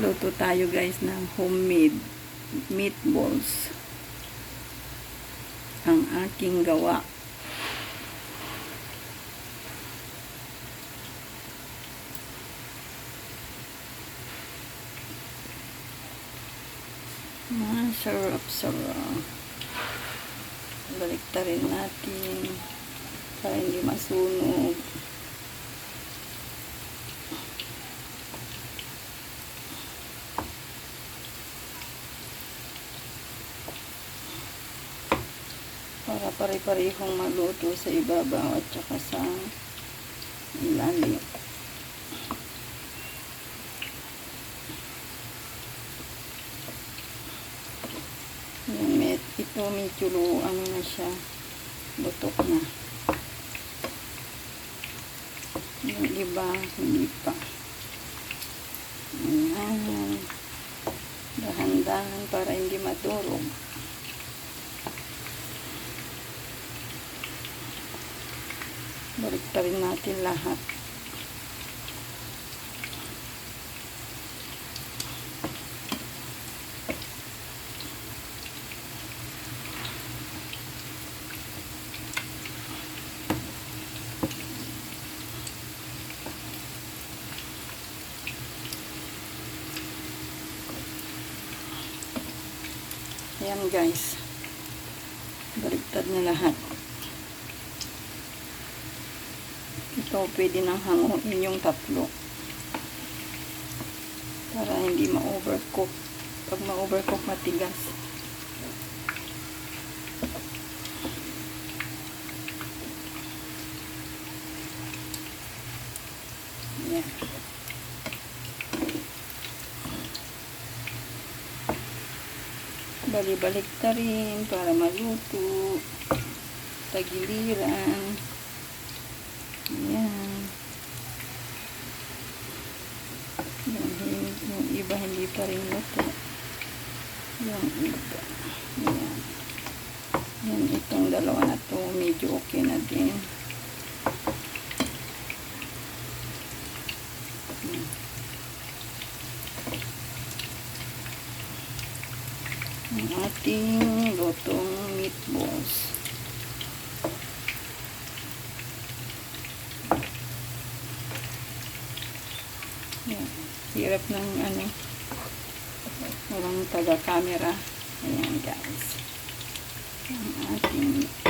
Luto tayo guys ng homemade meatballs. Ang aking gawa. Masarap-sarap. Baliktarin natin para hindi masunog. Para pare-parehong maluto sa ibabaw at saka sa ilalim. Yung met, ito medyo ano na siya, butok na. Yung iba, hindi pa. Ayan. Dahan-dahan para hindi maturog. Baliktarin natin lahat. Ayan guys. Baliktad na lahat. Ito, pwede nang hanguin yung tatlo. Para hindi ma-overcook. Pag ma-overcook, matigas. Yan. Bali-balik ta rin para maluto. Tagiliran. Ayan. Yung, iba hindi pa rin luto. Yung iba. Ayan. Yan itong dalawa na to. Medyo okay na din. Ang ating lutong meatballs. Yan. Hirap ng ano, walang taga-camera. Ayan guys. Ang ating.